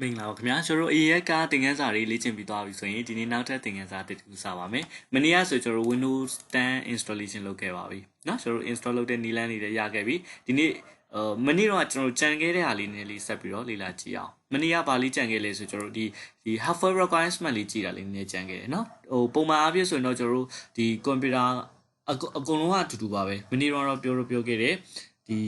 မင်္ဂလာပါခင်ဗျာကျွန်တော်တို့ AES ကသင်ခန်းစာတွေလေ့ကျင့်ပြီးသွားပြီဆိုရင်ဒီနေ့နောက်ထပ်သင်ခန်းစာတစ်ခုစပါမယ်မနေ့ကဆိုကျွန်တော်တို့ Windows 10 installation လုပ်ခဲ့ပါပြီเนาะကျွန်တော်တို့ install လုပ်တဲ့နည်းလမ်းတွေလည်းရခဲ့ပြီဒီနေ့အာမနေ့တော့ကျွန်တော်တို့ကြံခဲ့တဲ့ဟာလေးနည်းလေးဆက်ပြီးတော့လေ့လာကြည့်အောင်မနေ့ကဘာလေးကြံခဲ့လဲဆိုကျွန်တော်တို့ဒီဒီ hardware requirement လေးကြည့်တာလေးနည်းနည်းကြံခဲ့တယ်เนาะဟိုပုံမှန်အားဖြင့်ဆိုရင်တော့ကျွန်တော်တို့ဒီ computer အကုန်လုံးကအတူတူပါပဲမနေ့တော့ပြောတော့ပြောခဲ့တယ်ဒီ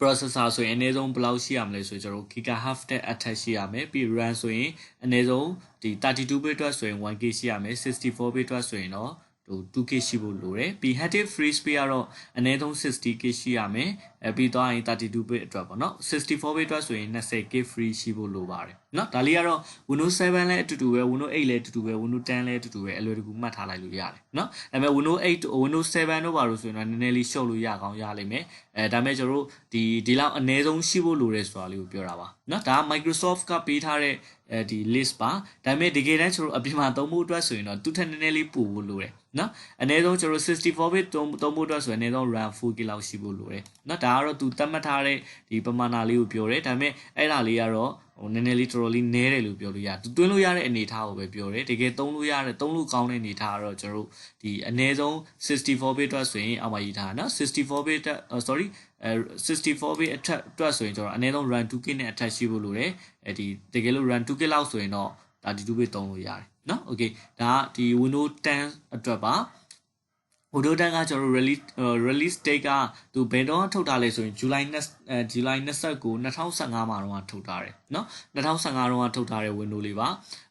processor ဆိုရင်အနည်းဆုံးဘယ်လောက်ရှိရမလဲဆိုရင်ကျွန်တော် gigahertz တဲ့ attack ရှိရမယ်ပြီး RAM ဆိုရင်အနည်းဆုံးဒီ 32 bit အတွက်ဆိုရင် 1K ရှိရမယ် 64 bit အတွက်ဆိုရင်တော့ ဟို 2k ရှိဖို့လိုတယ်ပြီး active free space ကတော့အနည်းဆုံး 60k ရှိရမယ်အဲပြီးသွားရင် 32bit အတွက်ပေါ့နော် 64bit အတွက်ဆိုရင် 20k free ရှိဖို့လိုပါတယ်နော်ဒါလေးကတော့ Windows 7လည်းအတူတူပဲ Windows 8လည်းအတူတူပဲ Windows 10လည်းအတူတူပဲအလွယ်တကူမှတ်ထားလိုက်လို့ရတယ်နော်ဒါပေမဲ့ Windows 8 Windows 7တို့ပါလို့ဆိုရင်တော့နည်းနည်းလေးရှုပ်လို့ရကောင်းရလိမ့်မယ်အဲဒါပေမဲ့ကျွန်တော်တို့ဒီဒီလောက်အနည်းဆုံးရှိဖို့လိုတယ်ဆိုတာလေးကိုပြောတာပါနော်ဒါက Microsoft ကပေးထားတဲ့ အဲဒီ list ပါဒါပေမဲ့တကယ်တမ်းကျွန်တော်အပြင်မှာသုံးဖို့အတွက်ဆိုရင်တော့သူထက်နည်းနည်းလေးပို့ဖို့လိုတယ်နော်အနည်းဆုံးကျွန်တော်64 bit သုံးသုံးဖို့အတွက်ဆိုရင်အနည်းဆုံး RAM 4GB လောက်ရှိဖို့လိုတယ်နော်ဒါကတော့သူသတ်မှတ်ထားတဲ့ဒီပမာဏလေးကိုပြောတယ်ဒါပေမဲ့အဲ့ဒါလေးကတော့ ဟိုနည်းနည်းလေးတော်တော်လေးနည်းတယ်လို့ပြောလို့ရတယ်သူသွင်းလို့ရတဲ့အနေအထားကိုပဲပြောတယ်တကယ်သုံးလို့ရတဲ့သုံးလို့ကောင်းတဲ့အနေအထားကတော့ကျွန်တော်တို့ဒီအနည်းဆုံး64 bit အတွက်ဆိုရင်အောက်မှာရေးထားတာနော်64 bit sorry အဲ64 bit အထက်အတွက်ဆိုရင်ကျွန်တော်အနည်းဆုံး RAM 2GB နဲ့အထက်ရှိဖို့လိုတယ်အဲဒီတကယ်လို့ RAM 2GB လောက်ဆိုရင်တော့ဒါဒီ2 bit သုံးလို့ရတယ်နော် okay ဒါကဒီ Windows 10အတွက်ပါ Windows 10ကကျွန်တော် release release date ကသူဘယ်တော့ထုတ်ထားလဲဆိုရင် July 2 July 29 2015မှာတော့ထုတ်ထားတယ်เนาะ2015တော့ထုတ်ထားတဲ့ Windows လေးပါ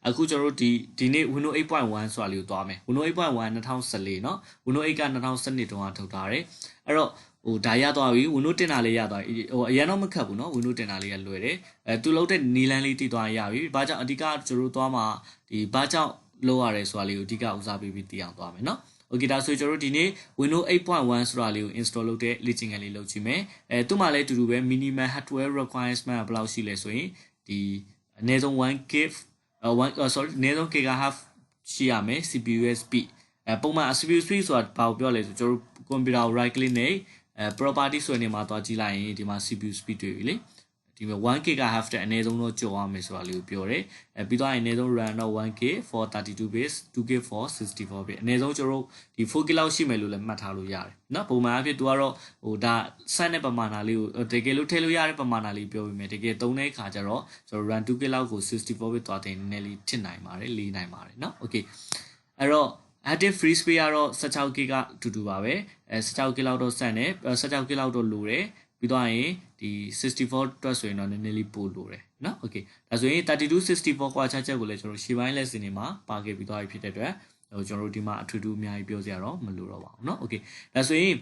အခုကျွန်တော်တို့ဒီဒီနေ့ Windows 8.1ဆိုတာလေးကိုသွားမယ် Windows 8.1 2014เนาะ Windows 8က2012တုန်းကထုတ်ထားတယ်အဲ့တော့ဟိုဒါရသွားပြီ Windows တင်တာလေးရသွားပြီဟိုအရင်တော့မခက်ဘူးเนาะ Windows တင်တာလေးကလွယ်တယ်အဲသူလုပ်တဲ့နီလန်းလေးတည်သွားရပြီဘာကြောင့်အဓိကကျွန်တော်တို့သွားမှာဒီဘာကြောင့်လုပ်ရတယ်ဆိုတာလေးကိုအဓိကဦးစားပေးပြီးသိအောင်သွားမယ်เนาะ Okay ဒါဆိုကျွန်တော်တို့ဒီနေ့ Windows 8.1ဆိုတာလေးကို install လုပ်တဲ့လေ့ကျင့်ခန်းလေးလုပ်ကြည့်မယ်အဲသူ့မှာလည်းအတူတူပဲ minimum hardware requirement ကဘယ်လောက်ရှိလဲဆိုရင်ဒီအနည်းဆုံး 1K 1 sorry အနည်းဆုံး gigahertz ရှိရမယ် CPU speed အဲပုံမှန် CPU speed ဆိုတာဘာကိုပြောလဲဆိုကျွန်တော်တို့ computer right click နဲ့အဲ property ဆိုတဲ့နေရာမှာသွားကြည့်လိုက်ရင်ဒီမှာ CPU speed တွေ့ပြီလေ ဒီမှာ 1k က half တဲ့အနည်းဆုံးတော့ကျော်ရမယ်ဆိုတာလေးကိုပြောတယ်အဲပြီးတော့အနည်းဆုံး run တော့ 1k for 32 base 2k for 64 base အနည်းဆုံးကျွန်တော်ဒီ 4k လောက်ရှိမယ်လို့လည်းမှတ်ထားလို့ရတယ်နော်ပုံမှန်အဖြစ်သူကတော့ဟိုဒါဆက်တဲ့ပမာဏလေးကိုတကယ်လို့ထည့်လို့ရတဲ့ပမာဏလေးပြောပေးမယ်တကယ်သုံးတဲ့အခါကျတော့ကျွန်တော် run 2k လောက်ကို64 base သွားတဲ့နည်းနည်းလေးထစ်နိုင်ပါတယ်လေးနိုင်ပါတယ်နော် okay အဲ့တော့ active free space ကတော့ 16k ကအတူတူပါပဲအဲ 16k လောက်တော့စတယ် 16k လောက်တော့လိုတယ်ပြီးတော့ရင် ဒီ64အတွက်ဆိုရင်တော့နည်းနည်းလေးပိုလိုတယ်เนาะ okay ဒါဆိုရင်32 64ကွာခြားချက်ကိုလည်းကျွန်တော်ရှေ့ပိုင်း lesson တွေမှာပါခဲ့ပြီးသွားပြီဖြစ်တဲ့အတွက်ဟိုကျွန်တော်တို့ဒီမှာအထူးထူးအများကြီးပြောစရာတော့မလိုတော့ပါဘူးเนาะ okay ဒါဆိုရင်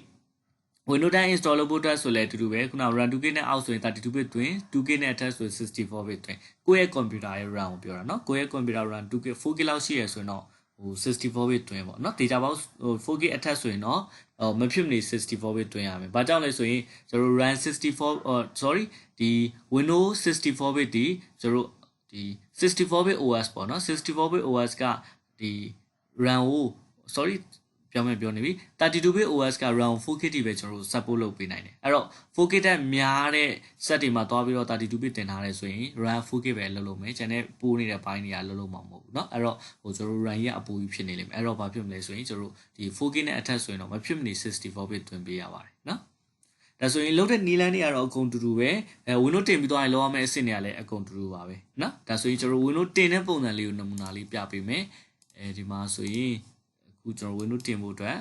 Windows 10 install လုပ်ဖို့အတွက်ဆိုလဲအတူတူပဲခုန RAM 2K နဲ့အောက်ဆိုရင်32 bit တွင် 2K နဲ့အထက်ဆိုရင်64 bit တွင်ကိုယ့်ရဲ့ computer ရဲ့ RAM ကိုပြောတာเนาะကိုယ့်ရဲ့ computer RAM 2K 4K လောက်ရှိရဆိုရင်တော့ဟို64 bit တွင်ပေါ့เนาะ data box ဟို 4K အထက်ဆိုရင်တော့ဟို မဖြစ်မနေ64 bit တွင်ရမယ်။ဘာကြောင့်လဲဆိုရင်ကျွန်တော် RAM 64 sorry ဒီ Windows 64 bit ဒီကျွန်တော်ဒီ64 bit OS ပေါ့နော်64 bit OS ကဒီ RAM ကို sorry ပြောမယ်ပြောနေပြီ32 bit OS က RAM 4K တိပဲကျွန်တော်တို့ support လုပ်ပေးနိုင်တယ်အဲ့တော့ 4K တက်များတဲ့ set တွေမှာသွားပြီးတော့32 bit တင်ထားတယ်ဆိုရင် RAM 4K ပဲလုပ်လို့မယ်ကျန်တဲ့ပိုးနေတဲ့ဘိုင်းတွေကလုပ်လို့မှာမဟုတ်ဘူးเนาะအဲ့တော့ဟိုကျွန်တော်တို့ RAM ရဲ့အပူကြီးဖြစ်နေလိမ့်မယ်အဲ့တော့ဘာဖြစ်မလဲဆိုရင်ကျွန်တော်တို့ဒီ 4K နဲ့အထက်ဆိုရင်တော့မဖြစ်မနေ64 bit တွင်ပေးရပါတယ်เนาะဒါဆိုရင်လုံးတဲ့နီလန်းတွေကတော့အကုန်တူတူပဲအဲ Windows တင်ပြီးသွားရင်လောရမယ့်အဆင့်တွေကလည်းအကုန်တူတူပါပဲเนาะဒါဆိုရင်ကျွန်တော် Windows တင်တဲ့ပုံစံလေးကိုနမူနာလေးပြပေးမယ်အဲဒီမှာဆိုရင် အခုကျွန်တော် Windows တင်ဖို့အတွက်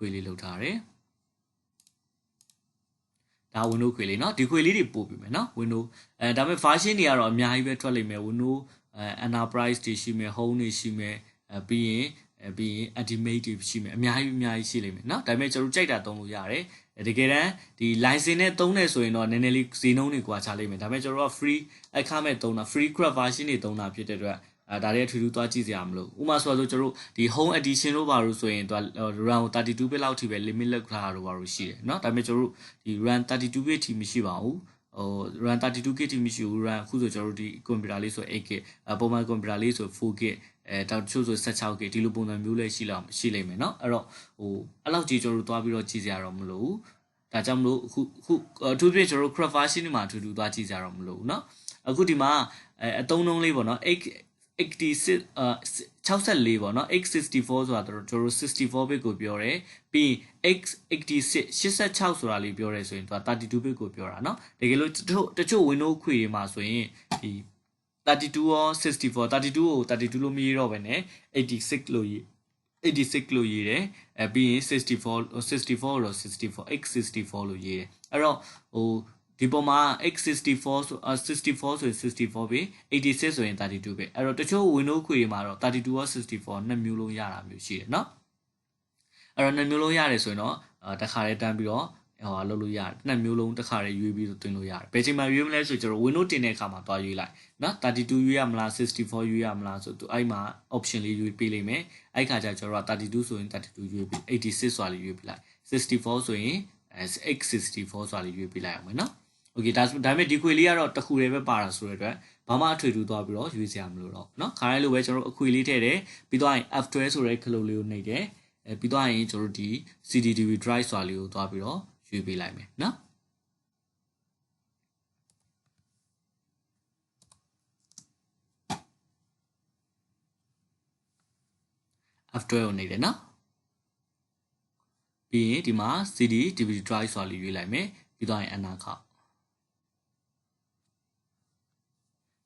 ခွေလေးလုပ်ထားတယ်ဒါ window ခွေလေးเนาะဒီခွေလေးတွေပို့ပြီမယ်เนาะ window အဲဒါပေမဲ့ version တွေကတော့အများကြီးပဲထွက်လိမ့်မယ် window အဲ enterprise တွေရှိမယ် home တွေရှိမယ်အဲပြီးရင်အဲပြီးရင် ultimate တွေရှိမယ်အများကြီးအများကြီးရှိလိမ့်မယ်เนาะဒါပေမဲ့ကျွန်တော်ကြိုက်တာသုံးလို့ရတယ်တကယ်တမ်းဒီ license နဲ့သုံးနေဆိုရင်တော့နည်းနည်းလေးဈေးနှုန်းတွေကွာခြားလိမ့်မယ်ဒါပေမဲ့ကျွန်တော်က free အခမဲ့သုံးတာ free craft version တွေသုံးတာဖြစ်တဲ့အတွက် အဲဒါတွေထူးထူးသွားကြည့်စရာမလိုဥပမာဆိုတော့ကျွန်တော်တို့ဒီ home edition လို့ပါလို့ဆိုရင်သူက RAM 32 bit လောက်ထိပဲ limit လောက်ထားတာလို့ပါလို့ရှိတယ်เนาะဒါပေမဲ့ကျွန်တော်တို့ဒီ RAM 32 bit ထိမရှိပါဘူးဟို RAM 32GB ထိမရှိဘူး RAM အခုဆိုကျွန်တော်တို့ဒီ computer လေးဆို 8GB အပုံမှန် computer လေးဆို 4GB အဲတောက်ချို့ဆို 16GB ဒီလိုပုံစံမျိုးလေးရှိလောက်ရှိလိမ့်မယ်เนาะအဲ့တော့ဟိုအဲ့လောက်ကြီးကျွန်တော်တို့သွားပြီးတော့ကြည့်စရာတော့မလိုဘူး ဒါကြောင့်မလို့အခုအခုအထူးဖြင့်ကျွန်တော်တို့ craft version တွေမှာအထူးထူးသွားကြည့်ကြတော့မလို့เนาะအခုဒီမှာအဲအသုံးနှုန်းလေးပေါ့နော် 86အာ64ပေါ့နော် x64 ဆိုတာတို့ကျွန်တော်တို့64 bit ကိုပြောတယ်ပြီး x86 86ဆိုတာလေးပြောတယ်ဆိုရင်သူက32 bit ကိုပြောတာเนาะတကယ်လို့တချို့တချို့ Windows ခွေတွေမှာဆိုရင်ဒီ32ရော64 32ကို32လို့မရေးတော့ဘဲနဲ့86လို့ရေး86လို့ရေးတယ်အဲပြီးရင်64 64တော့64 x64 လို့ရေးတယ်အဲ့တော့ဟို ဒီပေါ်မှာ x64 ဆို64ဆိုရင်64ပဲ86ဆိုရင်32ပဲအဲ့တော့တချို့ Windows ခွေတွေမှာတော့32ရော64နှစ်မျိုးလုံးရတာမျိုးရှိတယ်เนาะအဲ့တော့နှစ်မျိုးလုံးရတယ်ဆိုရင်တော့တစ်ခါလေးတန်းပြီးတော့ဟိုလုပ်လို့ရတယ်နှစ်မျိုးလုံးတစ်ခါလေးရွေးပြီးသွင်းလို့ရတယ်ဘယ်ချိန်မှာရွေးမလဲဆိုကျွန်တော် Windows တင်တဲ့အခါမှာသွားရွေးလိုက်နော်32ရွေးရမလား64ရွေးရမလားဆိုသူအဲ့မှာ option လေးရွေးပေးလိမ့်မယ်အဲ့ခါကျကျွန်တော်က32ဆိုရင်32ရွေးပြီး86ဆိုတာလေးရွေးပေးလိုက်64ဆိုရင် x64 ဆိုတာလေးရွေးပေးလိုက်အောင်မယ်နော် โอเคဒါဒါပေမဲ့ဒီခွေလေးကတော့တစ်ခုတည်းပဲပါတာဆိုတဲ့အတွက်ဘာမှအထွေထူးသွားပြီးတော့ရွေးစရာမလိုတော့เนาะခါရဲလိုပဲကျွန်တော်တို့အခွေလေးထည့်တယ်ပြီးတော့ F12 ဆိုတဲ့ခလုတ်လေးကိုနှိပ်တယ်အဲပြီးတော့ရင်ကျွန်တော်တို့ဒီ CDDV drive ဆိုတာလေးကိုသွားပြီးတော့ရွေးပေးလိုက်မယ်เนาะ F12 ကိုနေတယ်နော်ပြီးရင်ဒီမှာ CD DVD drive ဆိုတာလေးရွေးလိုက်မယ်ပြီးတော့ရင် enter ခောက်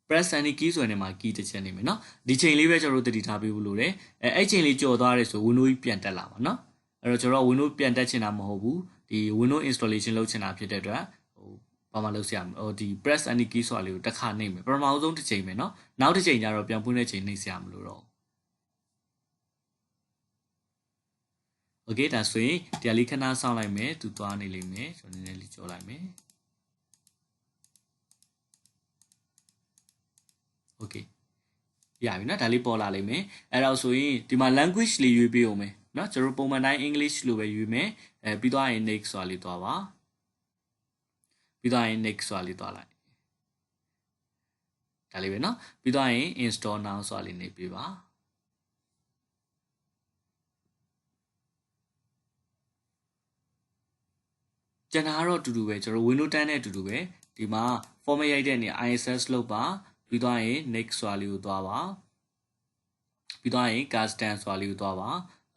press and key ဆိုတဲ့မှာ key တစ်ချက်နေမယ်နော်ဒီချိန်လေးပဲကျွန်တော်တို့တည်ထားပေးဖို့လိုတယ်အဲအဲ့ချိန်လေးကြော်သွားရဲဆို window ကြီးပြန်တက်လာပါနော်အဲ့တော့ကျွန်တော် window ပြန်တက်ချင်တာမဟုတ်ဘူးဒီ window installation လုပ်ချင်တာဖြစ်တဲ့အတွက်ဟိုဘာမှလုပ်စရာဟိုဒီ press and key ဆိုတာလေးကိုတစ်ခါနှိပ်မယ်ပထမဆုံးတစ်ချိန်ပဲနော်နောက်တစ်ချိန်ကျတော့ပြန်ဖွင့်တဲ့ချိန်နှိပ်စရာမလိုတော့ Okay ဒါဆိုရင်ဒီလေးခဏစောင့်လိုက်မယ်သူသွားနေလိမ့်မယ်ကျွန်တော်နည်းနည်းလေးကြော်လိုက်မယ် โอเคရပြီเนาะဒါလေးပေါ်လာလိမ့်မယ်အဲ့တော့ဆိုရင်ဒီမှာ language လေးရွေးပေးအောင်မယ်เนาะကျွန်တော်ပုံမှန်တိုင်း English လို့ပဲရွေးမယ်အဲပြီးတော့ရင် next ဆိုတာလေးသွားပါပြီးတော့ရင် next ဆိုတာလေးသွားလိုက်ဒါလေးပဲเนาะပြီးတော့ရင် install now ဆိုတာလေးနေပေးပါကျန်တာကတော့အတူတူပဲကျွန်တော် Windows 10နဲ့အတူတူပဲဒီမှာ format ရိုက်တဲ့နေ ISS လုပ်ပါ ပြီးသွားရင် next ဆိုတာလေးကိုသွားပါပြီးသွားရင် custom ဆိုတာလေးကိုသွားပါ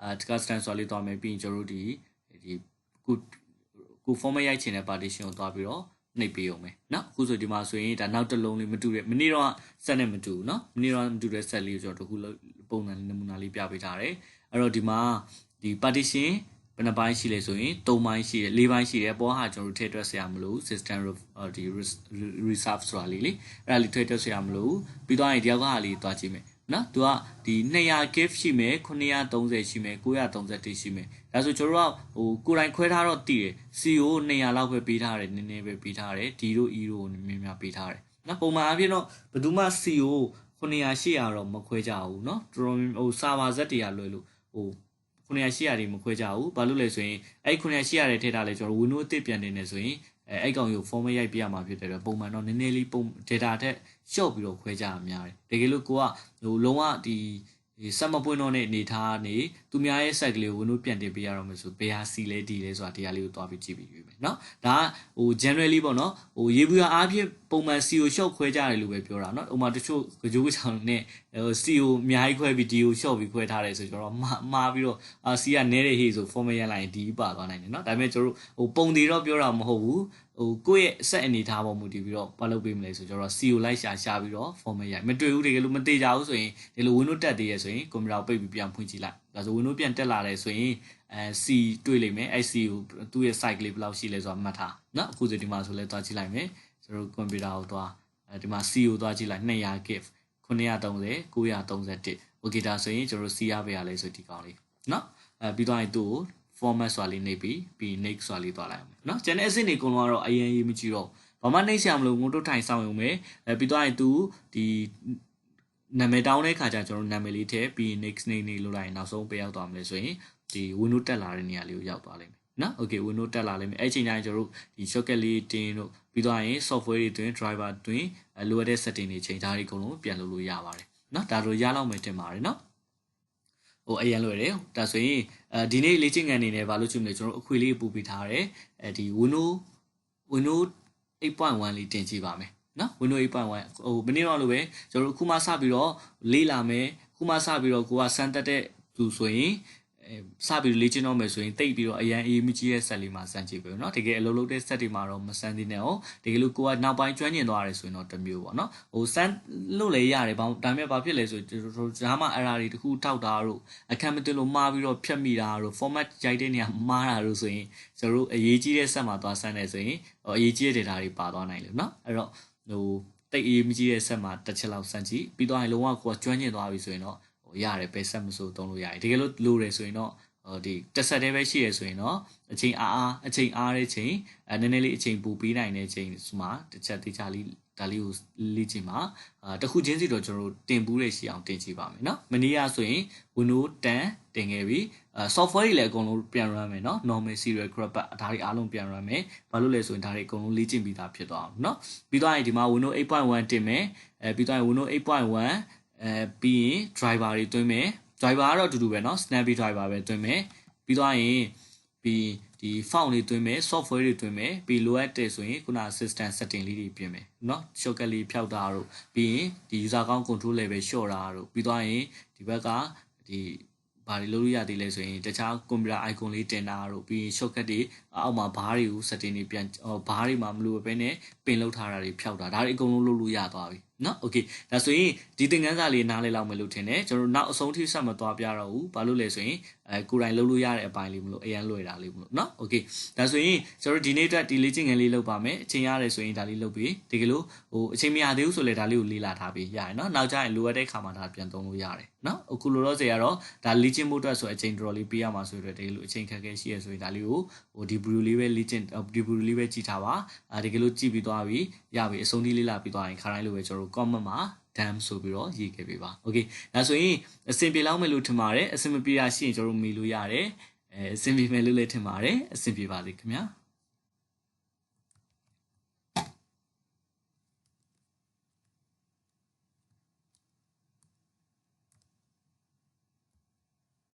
အဲ custom ဆိုတာလေးသွားမယ်ပြီးရင်ကျွန်တော်တို့ဒီဒီခုခု format ရိုက်ချင်တဲ့ partition ကိုသွားပြီးတော့နှိပ်ပေးအောင်မယ်နော်အခုဆိုဒီမှာဆိုရင်ဒါနောက်တစ်လုံးလေးမတူတဲ့မနေ့တော့ဆက်နဲ့မတူဘူးနော်မနေ့တော့မတူတဲ့ဆက်လေးကိုကျွန်တော်တို့ခုပုံစံလေးနမူနာလေးပြပေးထားတယ်အဲ့တော့ဒီမှာဒီ partition နှပိုင်းရှိလဲဆိုရင်၃ပိုင်းရှိတယ်၄ပိုင်းရှိတယ်ပေါ်ဟာကျွန်တော်တို့ထည့်တွက်ဆရာမလို့ system ဒီ reserve ဆိုတာလေးလေအဲ့ဒါလေးထည့်တွက်ဆရာမလို့ပြီးတော့ရင်တယောက်ကဟာလေးတွားကြည့်မယ်နော်သူကဒီ200 gift ရှိမယ်930ရှိမယ်931ရှိမယ်ဒါဆိုကျွန်တော်ကဟိုကိုယ်တိုင်ခွဲထားတော့တည်တယ် CO 200လောက်ပဲပေးထားတယ်နည်းနည်းပဲပေးထားတယ် D တို့ E တို့နည်းနည်းများပေးထားတယ်နော်ပုံမှန်အပြင်တော့ဘယ်သူမှ CO 900 800တော့မခွဲကြဘူးနော်တော်တော်ဟိုစာပါဇက်တွေကလွယ်လို့ဟို 900 800တွေမခွဲကြဘူးဘာလို့လဲဆိုရင်အဲ့900 800တွေထည့်ထားလဲကျွန်တော် Windows အသစ်ပြန်တင်နေဆိုရင်အဲအဲ့ကောင်ကို format ရိုက်ပြရမှာဖြစ်တယ်တော့ပုံမှန်တော့နည်းနည်းလေးပုံ data ထက်ရှော့ပြီးတော့ခွဲကြရများတယ်တကယ်လို့ကိုကဟိုလုံးဝဒီဒီစက်မပွင့်တော့တဲ့အနေထားနေ သူများရဲ့ site ကလေးကို Windows ပြန်တင်ပေးရတော့မယ်ဆိုဘယ်ဟာစီလဲဒီလဲဆိုတာတရားလေးကိုတွားပြီးကြည့်ပြီးပြီမယ်เนาะဒါကဟို generally ပေါ့เนาะဟိုရေဘူးအားဖြင့်ပုံမှန် CO ရှော့ခွဲကြတယ်လို့ပဲပြောတာเนาะဥမာတချို့ကြိုးချောင်းနဲ့ဟို CO အများကြီးခွဲပြီး D ကိုရှော့ပြီးခွဲထားတယ်ဆိုကျွန်တော်မှားမှားပြီးတော့အာ C ကနဲတဲ့ဟေးဆို format ရလိုက်ရင် D ပါသွားနိုင်တယ်เนาะဒါပေမဲ့ကျွန်တော်ဟိုပုံသေးတော့ပြောတာမဟုတ်ဘူးဟိုကိုယ့်ရဲ့ set အနေထားပေါ်မူတည်ပြီးတော့ဘာလုပ်ပေးမလဲဆိုကျွန်တော် CO လိုက်ရှာရှာပြီးတော့ format ရိုက်မတွေ့ဘူးတကယ်လို့မသေးကြဘူးဆိုရင်ဒီလို Windows တက်သေးရဆိုရင်ကွန်ပျူတာပိတ်ပြီးပြန်ဖွင့်ကြည့်လိုက် ဒါဆိုဝင်တို့ပြန်တက်လာတယ်ဆိုရင်အဲ C တွေ့လိမ့်မယ်အဲ C ကိုသူ့ရဲ့ site လေးဘယ်လောက်ရှိလဲဆိုတာမှတ်ထားနော်အခုဆိုဒီမှာဆိုလဲသွားကြည့်လိုက်မယ်ကျွန်တော်ကွန်ပျူတာကိုသွားအဲဒီမှာ C ကိုသွားကြည့်လိုက်200 GIF 930 931 okay ဒါဆိုရင်ကျွန်တော် C ရပေးရလဲဆိုဒီကောင်လေးနော်အဲပြီးတော့ရင်သူ့ကို format ဆိုတာလေးနှိပ်ပြီးပြီး next ဆိုတာလေးသွားလိုက်အောင်နော် channel asset တွေအကုန်လုံးကတော့အရင်ရေးမကြည့်တော့ဘာမှနှိပ်ဆရာမလို့ငုံတို့ထိုင်ဆောင်ရုံပဲအဲပြီးတော့ရင်သူဒီ နာမည်တောင်းတဲ့ခါကျကျွန်တော်နာမည်လေးထည့်ပြီး next name နေလို့လိုက်ရင်နောက်ဆုံးပေးရောက်သွားမလဲဆိုရင်ဒီ window တက်လာတဲ့နေရာလေးကိုရောက်သွားလိမ့်မယ်နော် okay window တက်လာလိမ့်မယ်အဲ့ချိန်တိုင်းကျွန်တော်တို့ဒီ shortcut လေးတင်တို့ပြီးတော့ရင် software တွေတွင် driver တွင်လိုအပ်တဲ့ setting တွေချိန်ထားတွေအကုန်လုံးပြန်လုပ်လို့ရပါတယ်နော်ဒါတို့ရလောက်မယ်တင်ပါတယ်နော်ဟိုအရန်လွယ်တယ်ဒါဆိုရင်အဲဒီနေ့လေ့ကျင့်ခန်းအနေနဲ့ဘာလို့ချင်မလဲကျွန်တော်တို့အခွေလေးပူပေးထားတယ်အဲဒီ Windows Windows 8.1လေးတင်ကြည့်ပါမယ် နော် Windows 8.1ဟိုမနေ့တော့လိုပဲကျွန်တော်တို့အခုမှစပြီးတော့လေးလာမယ်အခုမှစပြီးတော့ကိုကစမ်းတက်တဲ့သူဆိုရင်အဲစပြီးလေ့ကျင့်တော့မယ်ဆိုရင်တိတ်ပြီးတော့အရန်အေးမကြီးရဲ့ဆက်လေးမှာစမ်းကြည့်ပြီเนาะတကယ်အလုပ်လုပ်တဲ့ဆက်တွေမှာတော့မစမ်းသေးနဲ့哦တကယ်လို့ကိုကနောက်ပိုင်းကျွမ်းကျင်သွားတယ်ဆိုရင်တော့တစ်မျိုးပေါ့เนาะဟိုစမ်းလို့လည်းရတယ်ဘာဒါပေမဲ့ဘာဖြစ်လဲဆိုတော့ဒါမှအရာတွေတခုထောက်တာတို့အခက်မတင်လို့မှားပြီးတော့ဖြတ်မိတာတို့ format ရိုက်တဲ့နေရာမှားတာတို့ဆိုရင်ကျွန်တော်တို့အရေးကြီးတဲ့ဆက်မှာသွားစမ်းတယ်ဆိုရင်အရေးကြီးတဲ့ data တွေပါသွားနိုင်လို့เนาะအဲ့တော့ ဟိုတိတ်အေးမကြီးတဲ့ဆက်မှာတစ်ချက်လောက်စမ်းကြည့်ပြီးတော့ရင်လုံးဝကိုကကျွမ်းကျင်သွားပြီဆိုရင်တော့ဟိုရတယ်ပဲဆက်မစိုးသုံးလို့ရတယ်တကယ်လို့လိုတယ်ဆိုရင်တော့ဟိုဒီတက်ဆက်တဲ့ပဲရှိရဆိုရင်တော့အချိန်အားအားအချိန်အားတဲ့ချိန်အဲနည်းနည်းလေးအချိန်ပူပေးနိုင်တဲ့ချိန်ဆိုမှတစ်ချက်တေချာလေး ဒါလေးကိုလေ့ကျင့်ပါအာတစ်ခုချင်းစီတော့ကျွန်တော်တို့တင်ပူးတဲ့ရှိအောင်တင်ကြည့်ပါမယ်เนาะမနေ့ကဆိုရင် Windows 10တင်ခဲ့ပြီအာ software တွေလည်းအကုန်လုံးပြန် run မယ်เนาะ normal serial grab ဒါတွေအားလုံးပြန် run မယ်ဘာလို့လဲဆိုရင်ဒါတွေအကုန်လုံးလေ့ကျင့်ပြီးသားဖြစ်သွားအောင်เนาะပြီးတော့ရင်ဒီမှာ Windows 8.1တင်မယ်အဲပြီးတော့ရင် Windows 8.1အဲပြီးရင် driver တွေတွင်းမယ် driver ကတော့အတူတူပဲเนาะ snappy driver ပဲတွင်းမယ်ပြီးတော့ရင်ပြီး ဒီ font တွေတွင်းမယ် software တွေတွင်းမယ်ပြီးလိုအပ်တယ်ဆိုရင်ခုန system setting လေးတွေပြင်မယ်เนาะ shortcut လေးဖြောက်တာတို့ပြီးရင်ဒီ user account control level လျှော့တာတို့ပြီးတော့ရင်ဒီဘက်ကဒီဘာတွေလုပ်လို့ရသေးလဲဆိုရင်တခြား computer icon လေးတင်တာတို့ပြီးရင် shortcut တွေအောက်မှာဘားတွေကို setting တွေပြန်ဘားတွေမှာမလိုပဲနဲ့ပင်လောက်ထားတာတွေဖြောက်တာဒါတွေအကုန်လုံးလုပ်လို့ရသွားပြီเนาะโอเคဒါဆိုရင်ဒီသင်ခန်းစာလေးနားလည်လောက်မယ်လို့ထင်တယ်ကျွန်တော်နောက်အဆုံးထိဆက်မသွားပြတော့ဘူးဘာလို့လဲဆိုရင် အဲကိုယ်တိုင်လုပ်လို့ရတဲ့အပိုင်းလေးမလို့အရန်လွယ်တာလေးမလို့เนาะโอเคဒါဆိုရင်ကျွန်တော်ဒီနေ့အတွက်ဒီလေ့ကျင့်ခန်းလေးလုပ်ပါမယ်အချိန်ရတယ်ဆိုရင်ဒါလေးလုပ်ပြီးဒီကလို့ဟိုအချိန်မရသေးဘူးဆိုလဲဒါလေးကိုလေးလာထားပြီးရတယ်เนาะနောက်ကျရင်လိုအပ်တဲ့ခါမှာဒါပြန်သုံးလို့ရတယ်เนาะအခုလိုတော့စေရတော့ဒါလေ့ကျင့်ဖို့အတွက်ဆိုအချိန်တော်တော်လေးပေးရမှာဆိုတော့ဒီလိုအချိန်ခက်ခဲရှိရဆိုရင်ဒါလေးကိုဟိုဒီဗီဒီယိုလေးပဲလေ့ကျင့်ဒီဗီဒီယိုလေးပဲကြည့်ထားပါအဲဒီကလို့ကြည့်ပြီးသွားပြီရပြီအဆုံးထိလေးလာပြီးသွားရင်ခါတိုင်းလိုပဲကျွန်တော်တို့ comment မှာ dam ဆိုပြီးတော့ရေးခဲ့ပေးပါ။ Okay ဒါဆိုရင်အဆင်ပြေလောက်မယ်လို့ထင်ပါတယ်။အဆင်မပြေတာရှိရင်ကျွန်တော်တို့မေးလို့ရတယ်။အဲအဆင်ပြေမယ်လို့လည်းထင်ပါတယ်။အဆင်ပြေပါစေခင်ဗျာ။